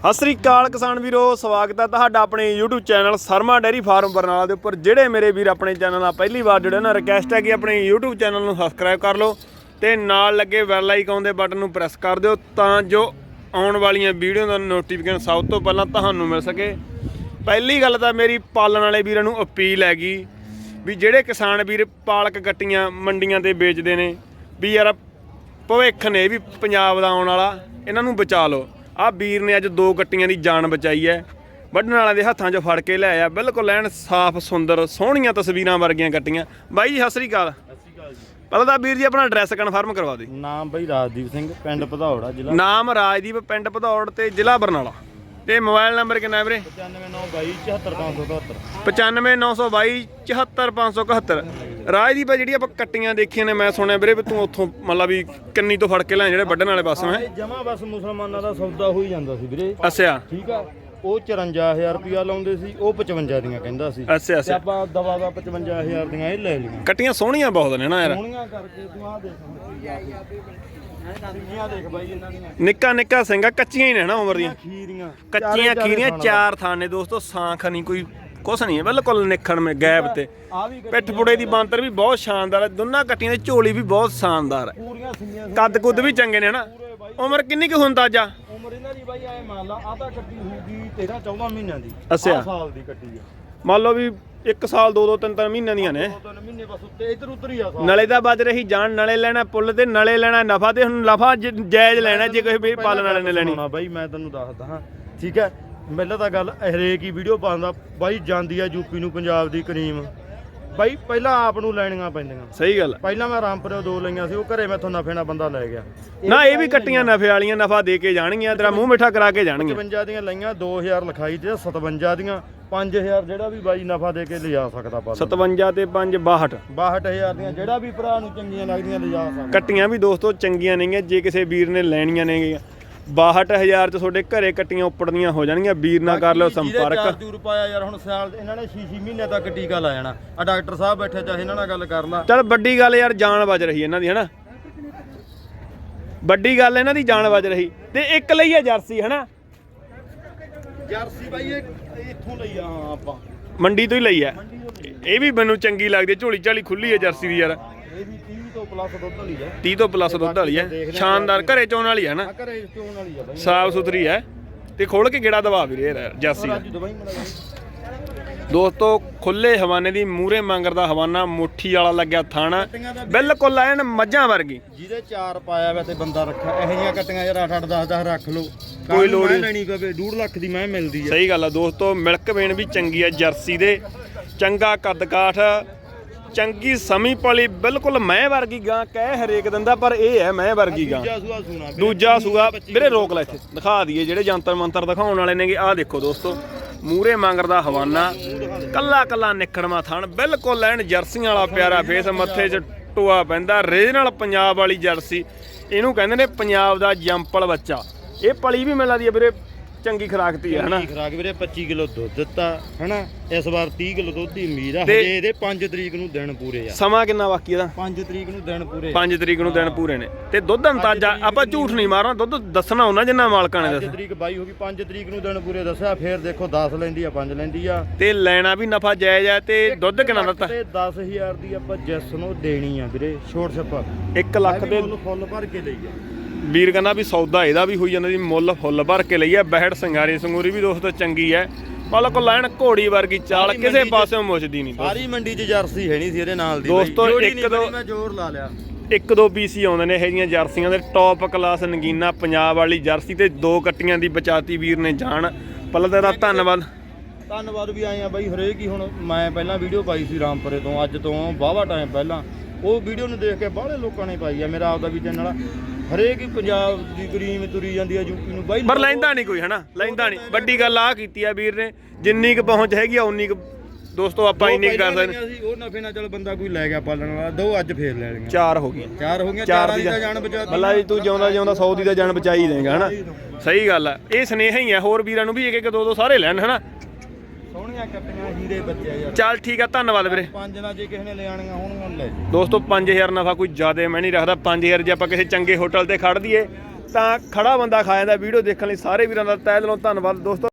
ਸਤਿ ਸ੍ਰੀ ਅਕਾਲ ਕਿਸਾਨ ਵੀਰੋ, ਸਵਾਗਤ ਹੈ ਤੁਹਾਡਾ ਆਪਣੇ YouTube channel Sharma dairy farm Barnala ਦੇ ਉੱਪਰ। ਜਿਹੜੇ ਮੇਰੇ ਵੀਰ ਆਪਣੇ ਚੈਨਲ ਨਾਲ ਪਹਿਲੀ ਵਾਰ ਜੁੜੇ ਨਾ ਰਿਕਵੈਸਟ ਹੈ ਕਿ ਆਪਣੇ YouTube ਚੈਨਲ ਨੂੰ ਸਬਸਕ੍ਰਾਈਬ ਕਰ ਲਓ ਤੇ ਨਾਲ ਲੱਗੇ ਬੈਲ ਆਈਕਨ ਦੇ ਬਟਨ ਨੂੰ ਪ੍ਰੈਸ ਕਰ ਦਿਓ ਤਾਂ ਜੋ ਆਉਣ ਵਾਲੀਆਂ ਵੀਡੀਓ ਦਾ ਨੋਟੀਫਿਕੇਸ਼ਨ ਸਭ ਤੋਂ ਪਹਿਲਾਂ ਤੁਹਾਨੂੰ ਮਿਲ ਸਕੇ। ਪਹਿਲੀ ਗੱਲ ਤਾਂ ਮੇਰੀ ਪਾਲਣ ਵਾਲੇ ਵੀਰਾਂ ਨੂੰ ਅਪੀਲ ਹੈਗੀ ਵੀ ਜਿਹੜੇ ਕਿਸਾਨ ਵੀਰ ਪਾਲਕ ਕੱਟੀਆਂ ਮੰਡੀਆਂ ਤੇ ਵੇਚਦੇ ਨੇ, ਵੀ ਯਾਰ ਭਵਿੱਖ ਨੇ ਵੀ ਪੰਜਾਬ ਦਾ ਆਉਣ ਵਾਲਾ, ਇਹਨਾਂ ਨੂੰ ਬਚਾ ਲਓ। ਆਹ ਵੀਰ ਨੇ ਅੱਜ ਦੋ ਕੱਟੀਆਂ ਦੀ ਜਾਨ ਬਚਾਈ ਹੈ। ਵੱਢਣ ਵਾਲਿਆਂ ਦੇ ਹੱਥਾਂ 'ਚ ਫੜ ਕੇ ਲਿਆਇਆ ਬਿਲਕੁਲ ਐਨ ਸਾਫ਼ ਸੁੰਦਰ ਸੋਹਣੀਆਂ ਤਸਵੀਰਾਂ ਵਰਗੀਆਂ ਕੱਟੀਆਂ ਬਾਈ ਜੀ ਸਤਿ ਸ੍ਰੀ ਅਕਾਲ। ਪਹਿਲਾਂ ਤਾਂ ਵੀਰ ਜੀ ਆਪਣਾ ਐਡਰੈਸ ਕਨਫਰਮ ਕਰਵਾ ਦਿਓ। ਨਾਮ ਬਈ ਰਾਜਦੀਪ ਸਿੰਘ ਪਿੰਡ ਭਦੌੜਾ ਜ਼ਿਲ੍ਹਾ ਨਾਮ ਰਾਜਦੀਪ ਪਿੰਡ ਭਦੌੜ ਤੇ ਜ਼ਿਲ੍ਹਾ ਬਰਨਾਲਾ। ਤੇ ਮੋਬਾਈਲ ਨੰਬਰ ਕਿੰਨਾ ਵੀਰੇ? 95922 74577 95922 ਰਾਜਦੀਪ ਆ ਜਿਹੜੀ ਆਪਾਂ ਕੱਟੀਆਂ ਦੇਖੀਆਂ ਨੇ ਮੈਂ ਸੁਣਿਆ ਵੀਰੇ ਵੀ ਤੂੰ ਉੱਥੋਂ ਮਤਲਬ ਵੀ ਕੰਨੀ ਤੋਂ ਫੜ ਕੇ ਲਿਆ ਜਿਹੜੇ ਵੱਢਣ ਵਾਲੇ ਪਾਸੋਂ ਹੈ? ਜਮਾ ਬਸ ਮੁਸਲਮਾਨਾਂ ਦਾ ਸੌਦਾ ਹੋਈ ਜਾਂਦਾ ਸੀ ਵੀਰੇ। ਅੱਛਾ। ਠੀਕ ਆ? ਉਹ 54000 ਰੁਪਿਆ ਲਾਉਂਦੇ ਸੀ ਉਹ 55 ਦੀਆਂ ਕਹਿੰਦਾ ਸੀ। ਅੱਛਾ ਅੱਛਾ। ਆਪਾਂ ਦਵਾ ਦਾ 55000 ਦੀਆਂ ਇਹ ਲੈ ਲਈਆਂ। ਕੱਟੀਆਂ ਸੋਹਣੀਆਂ ਬਹੁਤ ਨੇ ਨਾ ਯਾਰ। ਸੋਹਣੀਆਂ ਕਰਕੇ ਤੂੰ ਆ ਦੇਖ। ਨਿੱਕਾ ਨਿੱਕਾ ਸਿੰਘਾ ਕੱਚੀਆਂ ਹੀ ਨੇ ਨਾ ਉਮਰ ਦੀਆਂ। ਖੀਰੀਆਂ। ਕੱਚੀਆਂ ਖੀਰੀਆਂ ਚਾਰ ਥਾਨੇ ਦੋਸਤੋ ਸਾਂਖ ਨਹੀਂ ਕੋਈ ਕੁਛ ਨਹੀਂ ਹੈ ਬਿਲਕੁਲ ਨਿਖਣ ਮੇ ਗੈਬ ਤੇ। ਆ ਵੀ ਪਿੱਠ ਪੁੜੇ ਦੀ ਬਾਂਤਰ ਵੀ ਬਹੁਤ ਸ਼ਾਨਦਾਰ ਹੈ ਦੋਨਾਂ ਕੱਟੀਆਂ ਦੀ ਝੋਲੀ ਵੀ ਬਹੁਤ ਸ਼ਾਨਦਾਰ ਹੈ। ਪੂਰੀਆਂ ਸਿੰਗੀਆਂ ਸੀ। ਕੱਦ ਕੁੱਦ ਵੀ ਚੰਗੇ ਨੇ ਹਨਾ? ਉਮਰ ਕਿੰਨੀ ਕੁ ਹੁੰਦਾ ਜਾ ਉਮਰ ਇਹਨਾਂ ਦੀ ਬਾਈ ਐ ਮੰਨ ਲਾ ਆ ਤਾਂ ਕੱਟੀ ਹੋਊਗੀ 13 14 ਮਹੀਨਿਆਂ ਦੀ। ਅੱਛਾ। ਆਹ ਸਾਲ ਦੀ ਕੱਟੀ ਆ। ਮੰਨ ਲਓ ਵੀ 1 ਸਾਲ 2 2 3 3 ਮਹੀਨਿਆਂ ਦੀਆਂ ਨੇ। ਦੋ ਤਿੰਨ ਮਹੀਨੇ ਬਸ ਉੱਤੇ ਇੱਧਰ ਉੱਧਰ ਹੀ ਆ ਸਾਲ। ਨਲੇ ਦਾ ਵੱਜ ਰਹੀ ਜਾਨ ਨਲੇ ਲੈਣਾ ਪੁੱਲ ਤੇ ਨਲੇ ਲੈਣਾ ਨਫਾ ਤੇ ਹੁਣ ਨਫਾ ਜ- ਜਾਇਜ਼ ਲੈਣਾ ਜੇ ਕੋਈ ਵੀ ਪਾਲਣ ਵਾਲੇ ਨੇ ਲੈਣੀ। ਬਾਈ ਮੈਂ ਤੈਨੂੰ ਦੱਸਦਾ ਹਾਂ ਠੀਕ ਹੈ? ਪਹਿਲਾਂ ਤਾਂ ਗੱਲ ਹਰੇਕ ਹੀ ਵੀਡੀਓ ਪਾਉਂਦਾ ਬਾਈ ਜਾਂਦੀ ਆ ਯੂਪੀ ਨੂੰ ਪੰਜਾਬ ਦੀ ਕਰੀਮ। ਬਾਈ ਪਹਿਲਾਂ ਆਪ ਨੂੰ ਲੈਣੀਆਂ ਪੈਂਦੀਆਂ। ਸਹੀ ਗੱਲ ਹੈ। ਪਹਿਲਾਂ ਮੈਂ ਰਾਮਪੁਰੇ ਦੋ ਲਈਆਂ ਸੀ ਉਹ ਘਰੇ ਮੈਥੋਂ ਨਫੇ ਨਾਲ ਬੰਦਾ ਲੈ ਗਿਆ। ਨਾ ਇਹ ਵੀ ਕੱਟੀਆਂ ਨਫੇ ਵਾਲੀਆਂ ਨਫਾ ਦੇ ਕੇ ਜਾਣਗੀਆਂ ਤੇਰਾ ਮੂੰਹ ਮਿੱਠਾ ਕਰਾ ਕੇ ਜਾਣਗੀਆਂ। 55 ਦੀਆਂ ਲਈਆਂ 2000 ਲਿਖਾਈ ਤੇ 57 ਦੀਆਂ 5000 ਜਿਹੜਾ ਵੀ ਬਾਈ ਨਫਾ ਦੇ ਕੇ ਲਿਜਾ ਸਕਦਾ ਪਾ 57 ਤੇ 5 62 62000 ਦੀਆਂ ਜਿਹੜਾ ਵੀ ਭਰਾ ਨੂੰ ਚੰਗੀਆਂ ਲੱਗਦੀਆਂ ਲਿਜਾ ਸਕਦਾ। ਕੱਟੀਆਂ ਵੀ ਦੋਸਤੋ ਚੰਗੀਆਂ ਨੇਗੀਆਂ ਜੇ ਕਿਸੇ ਵੀਰ ਨੇ ਲੈਣੀਆਂ ਨੇਗੀਆਂ। 62000 ਚ ਤੁਹਾਡੇ ਘਰੇ ਕੱਟੀਆਂ ਉੱਪੜਦੀਆਂ ਹੋ ਜਾਣਗੀਆਂ। ਵੀਰ ਨਾਲ ਕਰ ਲਿਓ ਸੰਪਰਕ। ਚਾਰ ਪਾਇਆ ਯਾਰ ਹੁਣ ਸਿਆਲ ਇਹਨਾਂ ਨੇ 6-6 ਮਹੀਨੇ ਤੱਕ ਟੀਕਾ ਲਾ ਜਾਣਾ। ਆ ਡਾਕਟਰ ਸਾਹਿਬ ਬੈਠੇ ਚਾਹੇ ਇਹਨਾਂ ਨਾਲ ਗੱਲ ਕਰ ਲਾ। ਚਲ ਵੱਡੀ ਗੱਲ ਯਾਰ ਜਾਨ ਬਚ ਰਹੀ ਇਹਨਾਂ ਦੀ ਹਨਾ? ਵੱਡੀ ਗੱਲ ਇਹਨਾਂ ਦੀ ਜਾਨ ਬਚ ਰਹੀ। ਤੇ ਇੱਕ ਲਈ ਹੈ ਜਰਸੀ ਹਨਾ? ਜਰਸੀ ਬਾਈ ਇਹ ਇੱਥੋਂ ਲਈ ਆ ਆਪਾਂ। ਮੰਡੀ ਤੋਂ ਹੀ ਲਈ ਹੈ ਇਹ ਵੀ ਮੈਨੂੰ ਚੰਗੀ ਲੱਗਦੀ ਝੋਲੀ ਝਾਲੀ ਖੁੱਲੀ ਹੈ ਜਰਸੀ ਦੀ ਯਾਰ। ਇਹ ਵੀ 30 ਤੋਂ ਪਲੱਸ ਦੁੱਧ ਵਾਲੀ ਆ। 30 ਤੋਂ ਪਲੱਸ ਦੁੱਧ ਵਾਲੀ ਹੈ ਸ਼ਾਨਦਾਰ ਘਰੇ ਚੋਣ ਵਾਲੀ ਹੈ ਨਾ। ਆ ਘਰੇ ਚੋਣ ਵਾਲੀ ਆ ਬਾਈ। ਸਾਫ਼ ਸੁਥਰੀ ਹੈ ਤੇ ਖੋਲ ਕੇ ਗੇੜਾ ਦਵਾ ਅੱਜ ਦਵਾਈ ਮੜਾ ਦੋਸਤੋ ਖੁੱਲੇ ਹਵਾਨੇ ਦੀ ਮੂਰੇ ਮੰਗਰ ਦਾ ਹਵਾਨਾ ਮੁੱਠੀ ਵਾਲਾ ਲੱਗਿਆ ਥਾਣਾ। ਬਿਲਕੁਲ ਐਨ ਮੱਝਾਂ ਵਰਗੀ। ਜਿਹਦੇ ਚਾਰ ਪਾਇਆ ਵੇ ਤੇ ਬੰਦਾ ਰੱਖਾ ਇਹੋ ਜਿਹੀਆਂ ਕੱਟੀਆਂ ਯਾਰ 8 8 10 10 ਰੱਖ ਲਓ। ਕੋਈ ਲੋੜ ਨਹੀਂ। ਲੈਣੀ ਪਵੇ 2 ਲੱਖ ਦੀ ਮੈਂ ਮਿਲਦੀ ਆ। ਸਹੀ ਗੱਲ ਆ ਦੋਸਤੋ ਮਿਲਕ ਵੇਨ ਵੀ ਚੰਗੀ ਹੈ ਜਰਸੀ ਦੇ। ਚੰਗਾ ਕੱਦ ਕਾਠ ਚੰਗੀ ਸਮੀ ਪਲੀ ਬਿਲਕੁਲ ਮੈਂ ਵਰਗੀ ਗਾਂ ਕਹਿ ਹਰੇਕ ਦਿੰਦਾ ਪਰ ਇਹ ਹੈ ਮੈਂ ਵਰਗੀ ਗਾਂ। ਦੂਜਾ ਸੂਆ ਸੁਣਾ ਦੂਜਾ ਸੂਆ ਵੀਰੇ ਰੋਕ ਲੈ ਇੱਥੇ ਦਿਖਾ ਦਈਏ ਜਿਹੜੇ ਜੰਤਰ ਮੰਤਰ ਦਿਖਾਉਣ ਵਾਲੇ ਨੇਗੇ। ਆਹ ਦੇਖੋ ਦੋਸਤੋ ਮੂਰੇ ਮੰਗਰ ਦਾ ਹਵਾਨਾ ਕੱਲਾ ਕੱਲਾ ਨਿਕੜਵਾ ਥਣ ਬਿਲਕੁਲ ਐਨ ਜਰਸੀਆਂ ਵਾਲਾ ਪਿਆਰਾ ਫੇਸ ਮੱਥੇ 'ਚ ਟੋਆ ਪੈਂਦਾ ਰੀਜਨਲ ਪੰਜਾਬ ਵਾਲੀ ਜਰਸੀ। ਇਹਨੂੰ ਕਹਿੰਦੇ ਨੇ ਪੰਜਾਬ ਦਾ ਜੰਪਲ ਬੱਚਾ। ਇਹ ਪਲੀ ਵੀ ਮਿਲਦੀ ਹੈ ਵੀਰੇ ਚੰਗੀ ਖਰਾਕ ਤੀ ਹੈ ਹਨਾ? ਖਰਾਕ ਵੀਰੇ 25 ਕਿਲੋ ਦੁੱਧ ਦਿੱਤਾ ਹਨਾ? ਇਸ ਵਾਰ 30 ਕਿਲੋ ਦੁੱਧ ਦੀ ਉਮੀਦ ਆ ਤੇ- ਹਜੇ ਇਹਦੇ 5 ਤਰੀਕ ਨੂੰ ਦਿਨ ਪੂਰੇ ਆ। ਸਮਾਂ ਕਿੰਨਾ ਬਾਕੀ ਇਹਦਾ? 5 ਤਰੀਕ ਨੂੰ ਦਿਨ ਪੂਰੇ 5 ਤਰੀਕ ਨੂੰ ਦਿਨ ਪੂਰੇ ਨੇ। ਤੇ ਦੁੱਧ ਅੰਦਾਜ਼ਾ ਆਪਾਂ ਝੂਠ ਨਹੀਂ ਮਾਰਨਾ ਦੁੱਧ ਦੱਸਣਾ ਉਹਨਾਂ ਜਿੰਨਾ ਮਾਲਕਾਂ ਨੇ 5 ਦੱਸਿਆ ਤਰੀਕ ਬਾਈ ਹੋ ਗਈ 5 ਤਰੀਕ ਨੂੰ ਦਿਨ ਪੂਰੇ ਦੱਸਿਆ ਫੇਰ ਦੇਖੋ 10 ਲੈਂਦੀ ਆ 5 ਲੈਂਦੀ ਆ। ਤੇ ਲੈਣਾ ਵੀ ਨਫਾ ਜਾਇਜ਼ ਹੈ ਤੇ ਦੁੱਧ ਕਿੰਨਾ ਦਿੱਤਾ? ਤੇ 10000 ਦੀ ਆਪਾਂ ਜੈਸ ਨੂੰ ਦੇਣੀ ਆ ਵੀਰੇ ਛੋਟ ਛੱਪਾ। 1 ਲੱਖ ਦੇ ਫੁੱਲ ਭਰ ਕੇ ਲਈ ਆ। ਵੀਰ ਕਹਿੰਦਾ ਵੀ ਸੌਦਾ ਇਹਦਾ ਵੀ ਹੋਈ ਜਾਂਦਾ ਜੀ ਮੁੱਲ ਫੁੱਲ ਭਰ ਕੇ ਲਈ ਹੈ ਬਹਿੜ ਸਿੰਗਾਰੀ ਸੰਗੂਰੀ ਵੀ ਦੋਸਤੋ ਚੰਗੀ ਹੈ ਮਤਲਬ ਕੋ ਲੈਣ ਘੋੜੀ ਵਰਗੀ ਚਾਲ ਕਿਸੇ ਪਾਸਿਓਂ ਮੁੱਛਦੀ ਨਹੀਂ ਸਾਰੀ ਮੰਡੀ 'ਚ ਜਰਸੀ ਹੈ ਨਹੀਂ ਸੀ ਇਹਦੇ ਨਾਲ ਦੀ ਦੋਸਤੋ, ਇੱਕ ਦੋ- ਮੈਂ ਜ਼ੋਰ ਲਾ ਲਿਆ। ਇੱਕ ਦੋ ਪੀਸੀ ਆਉਂਦੇ ਨੇ ਇਹ ਜੀਆਂ ਜਰਸੀਆਂ ਦੇ ਟੌਪ ਕਲਾਸ ਨਗੀਨਾ ਪੰਜਾਬ ਵਾਲੀ ਜਰਸੀ ਤੇ ਦੋ ਕੱਟੀਆਂ ਦੀ ਬਚਾਤੀ ਵੀਰ ਨੇ ਜਾਣ। ਪੱਲਾ ਤੇਰਾ ਧੰਨਵਾਦ। ਧੰਨਵਾਦ ਵੀ ਆਏ ਆ ਬਾਈ ਹਰੇਕ ਹੀ ਹੁਣ। ਮੈਂ ਪਹਿਲਾਂ ਵੀਡੀਓ ਪਾਈ ਸੀ ਰਾਮਪੁਰੇ ਤੋਂ ਅੱਜ ਤੋਂ ਵਾਹਵਾ ਟਾਈਮ ਪਹਿਲਾਂ। ਉਹ ਵੀਡੀਓ ਨੂੰ ਦੇਖ ਕੇ ਬਾਹਲੇ ਲੋਕਾਂ ਨੇ ਪਾਈ ਆ ਮੇਰਾ ਆਪਦਾ ਵੀ ਚੈਨਲ ਆ। ਹਰੇਕ ਹੀ ਪੰਜਾਬ ਦੀ ਕਰੀਮ ਤੁਰੀ ਜਾਂਦੀ ਆ ਯੂਪੀ ਨੂੰ। ਬਾਈ ਪਰ ਲੈਂਦਾ ਨਹੀਂ ਕੋਈ ਹਨਾ? ਲੈਂਦਾ ਨਹੀਂ। ਵੱਡੀ ਗੱਲ ਆ ਕੀਤੀ ਆ ਵੀਰ ਨੇ ਜਿੰਨੀ ਕੁ ਪਹੁੰਚ ਹੈਗੀ ਆ ਉਨੀ ਕੁ ਦੋਸਤੋ ਆਪਾਂ ਇੰਨੀ ਕੁ ਕਰ ਸਕਦੇ ਉਹ ਨਫੇ ਨਾਲ ਚੱਲ ਬੰਦਾ ਕੋਈ ਲੈ ਗਿਆ ਪਾਲਣ ਵਾਲਾ ਦੋ ਅੱਜ ਫੇਰ ਲੈ ਲਈਆਂ। ਚਾਰ ਹੋ ਗਈਆਂ। ਚਾਰ ਹੋ ਗਈਆਂ ਚਾਰ ਦੀ ਤਾਂ ਜਾਨ ਬਚਾਤੀ ਬੱਲਾ ਜੀ ਤੂੰ ਜਿਉਂਦਾ ਜਿਉਂਦਾ 100 ਦੀ ਤਾਂ ਜਾਨ ਬਚਾਈ ਦੇਂਗਾ ਹਨਾ? ਸਹੀ ਗੱਲ ਆ। ਇਹ ਸਨੇਹ ਹੀ ਆ ਹੋਰ ਵੀਰਾਂ ਨੂੰ ਵੀ ਇੱਕ ਇੱਕ ਦੋ ਦੋ ਸਾਰੇ ਲੈਣ ਹਨਾ? ਸੋਹਣੀਆਂ ਕੱਟੀਆਂ ਹੀਰੇ ਬੱਚੇ ਆ ਯਾਰ। ਚੱਲ ਠੀਕ ਆ ਧੰਨਵਾਦ ਵੀਰੇ। ਪੰਜ ਨਾਲ ਜੇ ਕਿਸੇ ਨੇ ਹੋਣਗੀਆਂ ਲੈ ਜੀ। ਦੋਸਤੋ 5000 ਨਫਾ ਕੋਈ ਜ਼ਿਆਦਾ ਮੈਂ ਨਹੀਂ ਰੱਖਦਾ। 5000 ਜੇ ਆਪਾਂ ਕਿਸੇ ਚੰਗੇ ਹੋਟਲ ਤੇ ਖੜ ਦਈਏ ਤਾਂ ਖੜਾ ਬੰਦਾ ਖਾ ਜਾਂਦਾ। ਵੀਡੀਓ ਦੇਖਣ ਲਈ ਸਾਰੇ ਵੀਰਾਂ ਦਾ ਤਹਿ ਦਿਲੋਂ ਧੰਨਵਾਦ। ਦੋਸਤੋ